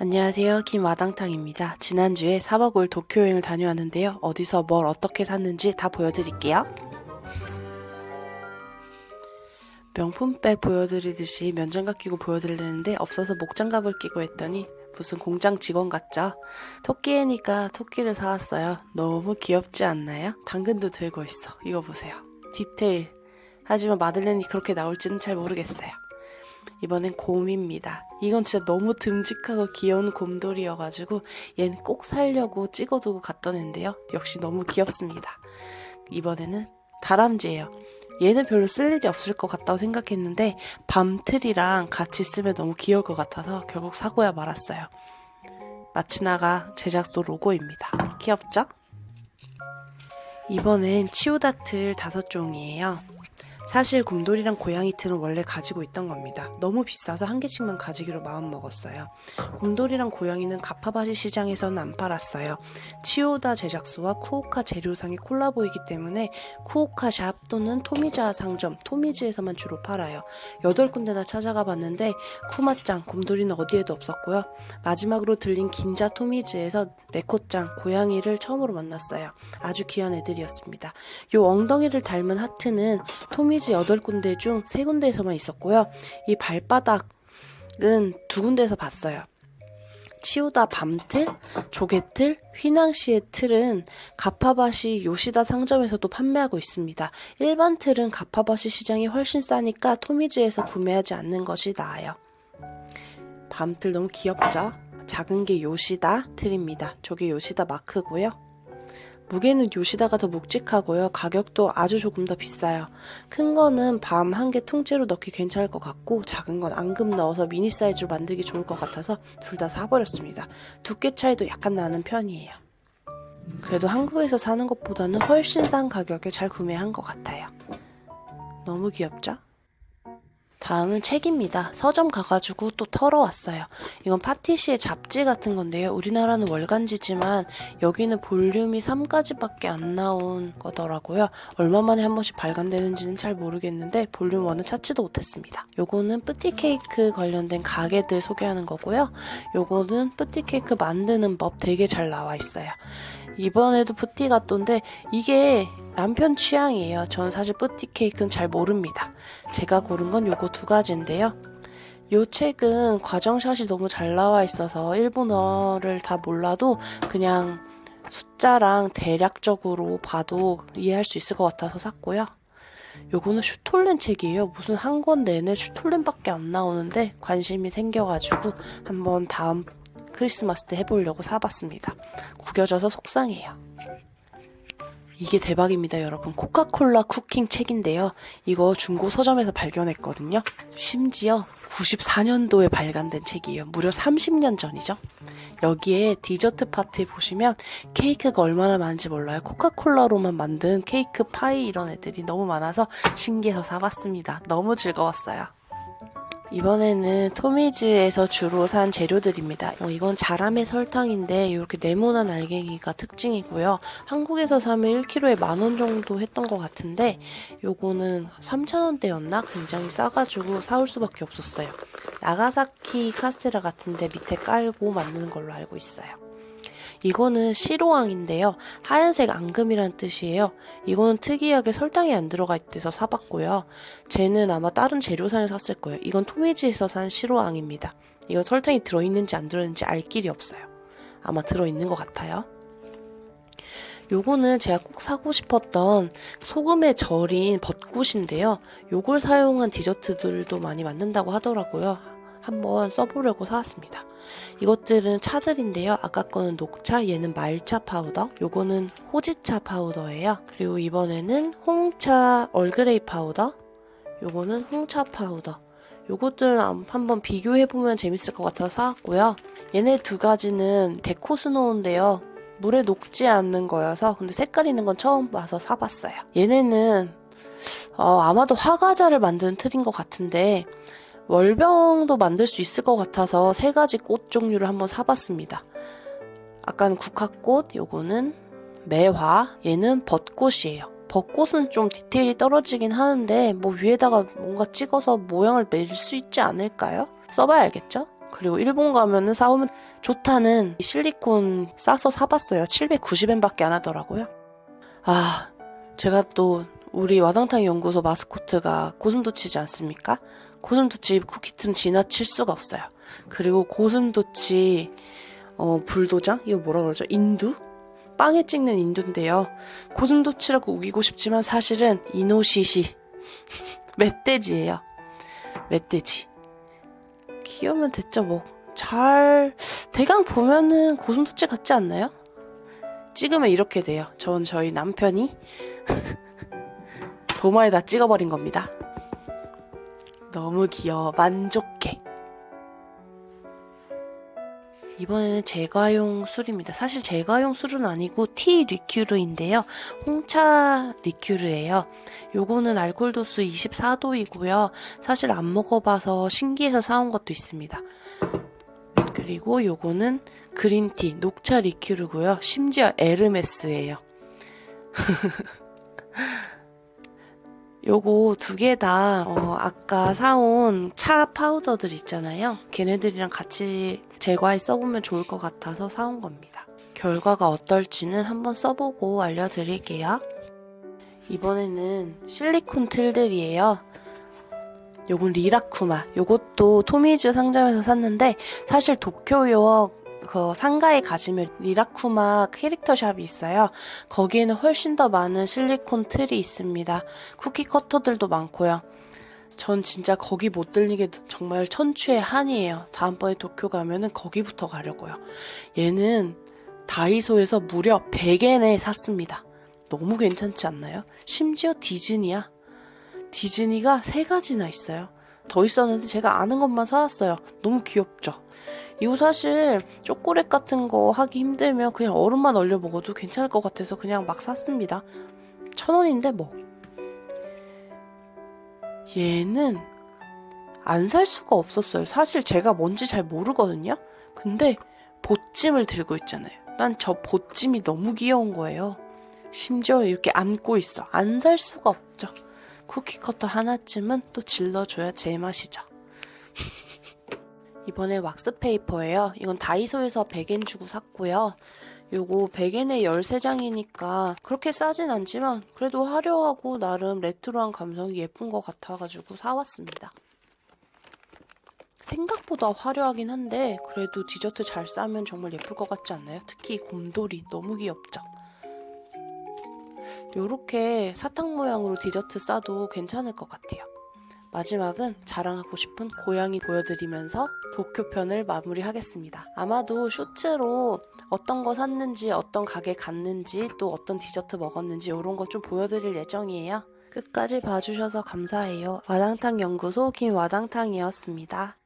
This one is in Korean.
안녕하세요. 김와당탕입니다. 지난주에 4박 5일 도쿄 여행을 다녀왔는데요. 어디서 뭘 어떻게 샀는지 다 보여드릴게요. 명품백 보여드리듯이 면장갑 끼고 보여드리려는데 없어서 목장갑을 끼고 했더니 무슨 공장 직원 같죠? 토끼애니까 토끼를 사왔어요. 너무 귀엽지 않나요? 당근도 들고 있어. 이거 보세요. 디테일. 하지만 마들렌이 그렇게 나올지는 잘 모르겠어요. 이번엔 곰입니다. 이건 진짜 너무 듬직하고 귀여운 곰돌이여가지고 얘는 꼭 살려고 찍어두고 갔던 앤데요. 역시 너무 귀엽습니다. 이번에는 다람쥐예요. 얘는 별로 쓸 일이 없을 것 같다고 생각했는데 밤틀이랑 같이 쓰면 너무 귀여울 것 같아서 결국 사고야 말았어요. 마치나가 제작소 로고입니다. 귀엽죠? 이번엔 치오다틀 다섯 종이에요. 사실 곰돌이랑 고양이 틀은 원래 가지고 있던 겁니다. 너무 비싸서 한 개씩만 가지기로 마음먹었어요. 곰돌이랑 고양이는 가파바시 시장에서는 안 팔았어요. 치오다 제작소와 쿠오카 재료상의 콜라보이기 때문에 쿠오카 샵 또는 토미자 상점, 토미즈에서만 주로 팔아요. 8군데나 찾아가 봤는데 쿠마짱, 곰돌이는 어디에도 없었고요. 마지막으로 들린 긴자 토미즈에서 네코짱, 고양이를 처음으로 만났어요. 아주 귀한 애들이었습니다. 요 엉덩이를 닮은 하트는 토미 즈 8군데 중 3군데에서만 있었고요. 이 발바닥은 두 군데에서 봤어요. 치오다 밤틀, 조개틀, 휘낭시의 틀은 가파바시 요시다 상점에서도 판매하고 있습니다. 일반 틀은 가파바시 시장이 훨씬 싸니까 토미즈에서 구매하지 않는 것이 나아요. 밤틀 너무 귀엽죠? 작은 게 요시다 틀입니다. 저게 요시다 마크고요. 무게는 요시다가 더 묵직하고요. 가격도 아주 조금 더 비싸요. 큰 거는 밤 한 개 통째로 넣기 괜찮을 것 같고 작은 건 앙금 넣어서 미니 사이즈로 만들기 좋을 것 같아서 둘 다 사버렸습니다. 두께 차이도 약간 나는 편이에요. 그래도 한국에서 사는 것보다는 훨씬 싼 가격에 잘 구매한 것 같아요. 너무 귀엽죠? 다음은 책입니다. 서점 가가지고 또 털어왔어요. 이건 파티시의 잡지 같은 건데요. 우리나라는 월간지지만 여기는 볼륨이 3까지밖에 안 나온 거더라고요. 얼마 만에 한 번씩 발간되는지는 잘 모르겠는데 볼륨 1은 찾지도 못했습니다. 요거는 뿌띠 케이크 관련된 가게들 소개하는 거고요. 요거는 뿌띠 케이크 만드는 법 되게 잘 나와 있어요. 이번에도 뿌띠 같던데 이게 남편 취향이에요. 전 사실 뿌띠 케이크는 잘 모릅니다. 제가 고른 건 요거 두 가지인데요. 요 책은 과정샷이 너무 잘 나와 있어서 일본어를 다 몰라도 그냥 숫자랑 대략적으로 봐도 이해할 수 있을 것 같아서 샀고요. 요거는 슈톨렌 책이에요. 무슨 한 권 내내 슈톨렌밖에 안 나오는데 관심이 생겨가지고 한번 다음 크리스마스 때 해보려고 사봤습니다. 구겨져서 속상해요. 이게 대박입니다, 여러분. 코카콜라 쿠킹 책인데요. 이거 중고 서점에서 발견했거든요. 심지어 94년도에 발간된 책이에요. 무려 30년 전이죠. 여기에 디저트 파트에 보시면 케이크가 얼마나 많은지 몰라요. 코카콜라로만 만든 케이크 파이 이런 애들이 너무 많아서 신기해서 사봤습니다. 너무 즐거웠어요. 이번에는 토미즈에서 주로 산 재료들입니다. 어, 이건 자람의 설탕인데 이렇게 네모난 알갱이가 특징이고요. 한국에서 사면 1kg에 만 원 정도 했던 것 같은데 요거는 3,000원대였나? 굉장히 싸가지고 사올 수밖에 없었어요. 나가사키 카스테라 같은데 밑에 깔고 만드는 걸로 알고 있어요. 이거는 시로왕인데요. 하얀색 앙금이란 뜻이에요. 이거는 특이하게 설탕이 안 들어가 있대서 사봤고요. 쟤는 아마 다른 재료상에 샀을 거예요. 이건 토미지에서 산 시로왕입니다. 이건 설탕이 들어있는지 안 들어있는지 알 길이 없어요. 아마 들어있는 것 같아요. 요거는 제가 꼭 사고 싶었던 소금에 절인 벚꽃인데요. 요걸 사용한 디저트들도 많이 만든다고 하더라고요. 한번 써보려고 사왔습니다. 이것들은 차들인데요. 아까 거는 녹차, 얘는 말차 파우더, 요거는 호지차 파우더예요. 그리고 이번에는 홍차 얼그레이 파우더, 요거는 홍차 파우더. 요것들 한번 비교해보면 재밌을 것 같아서 사왔고요. 얘네 두 가지는 데코 스노우인데요. 물에 녹지 않는 거여서 근데 색깔 있는 건 처음 봐서 사봤어요. 얘네는 어, 아마도 화과자를 만드는 틀인 것 같은데 월병도 만들 수 있을 것 같아서 세 가지 꽃 종류를 한번 사봤습니다. 아까는 국화꽃, 요거는 매화, 얘는 벚꽃이에요. 벚꽃은 좀 디테일이 떨어지긴 하는데 뭐 위에다가 뭔가 찍어서 모양을 낼수 있지 않을까요? 써봐야 알겠죠? 그리고 일본 가면은 사오면 좋다는 실리콘 싸서 사봤어요. 790엔 밖에 안 하더라고요. 아, 제가 또 우리 와당탕 연구소 마스코트가 고슴도치지 않습니까? 고슴도치 쿠키틈 지나칠 수가 없어요. 그리고 고슴도치 어, 불도장? 이거 뭐라 그러죠? 인두? 빵에 찍는 인두인데요. 고슴도치라고 우기고 싶지만 사실은 이노시시 멧돼지예요. 멧돼지. 귀여우면 됐죠 뭐. 잘 대강 보면은 고슴도치 같지 않나요? 찍으면 이렇게 돼요. 전 저희 남편이 도마에다 찍어버린 겁니다. 너무 귀여워. 만족해. 이번에는 제과용 술입니다. 사실 제과용 술은 아니고 티 리큐르인데요. 홍차 리큐르예요. 요거는 알코올 도수 24도이고요. 사실 안 먹어봐서 신기해서 사온 것도 있습니다. 그리고 요거는 그린티 녹차 리큐르고요. 심지어 에르메스예요. 요거 두 개다 어, 아까 사온 차 파우더들 있잖아요. 걔네들이랑 같이 제과에 써보면 좋을 것 같아서 사온 겁니다. 결과가 어떨지는 한번 써보고 알려드릴게요. 이번에는 실리콘 틀들이에요. 요건 리라쿠마. 요것도 토미즈 상점에서 샀는데 사실 도쿄역 그 상가에 가시면 리라쿠마 캐릭터 샵이 있어요. 거기에는 훨씬 더 많은 실리콘 틀이 있습니다. 쿠키 커터들도 많고요. 전 진짜 거기 못 들리게 정말 천추의 한이에요. 다음번에 도쿄 가면은 거기부터 가려고요. 얘는 다이소에서 무려 100엔에 샀습니다. 너무 괜찮지 않나요? 심지어 디즈니야. 디즈니가 세 가지나 있어요. 더 있었는데 제가 아는 것만 사왔어요. 너무 귀엽죠? 이거 사실 초콜릿 같은 거 하기 힘들면 그냥 얼음만 얼려 먹어도 괜찮을 것 같아서 그냥 막 샀습니다. 천 원인데 뭐. 얘는 안 살 수가 없었어요. 사실 제가 뭔지 잘 모르거든요. 근데 보찜을 들고 있잖아요. 난 저 보찜이 너무 귀여운 거예요. 심지어 이렇게 안고 있어. 안 살 수가 없죠. 쿠키 커터 하나쯤은 또 질러줘야 제맛이죠. 이번에 왁스 페이퍼예요. 이건 다이소에서 100엔 주고 샀고요. 요거 100엔에 13장이니까 그렇게 싸진 않지만 그래도 화려하고 나름 레트로한 감성이 예쁜 것 같아가지고 사왔습니다. 생각보다 화려하긴 한데 그래도 디저트 잘 싸면 정말 예쁠 것 같지 않나요? 특히 이 곰돌이 너무 귀엽죠? 요렇게 사탕 모양으로 디저트 싸도 괜찮을 것 같아요. 마지막은 자랑하고 싶은 고양이 보여드리면서 도쿄 편을 마무리하겠습니다. 아마도 쇼츠로 어떤 거 샀는지, 어떤 가게 갔는지, 또 어떤 디저트 먹었는지 이런 거 좀 보여드릴 예정이에요. 끝까지 봐주셔서 감사해요. 와당탕 연구소 김와당탕이었습니다.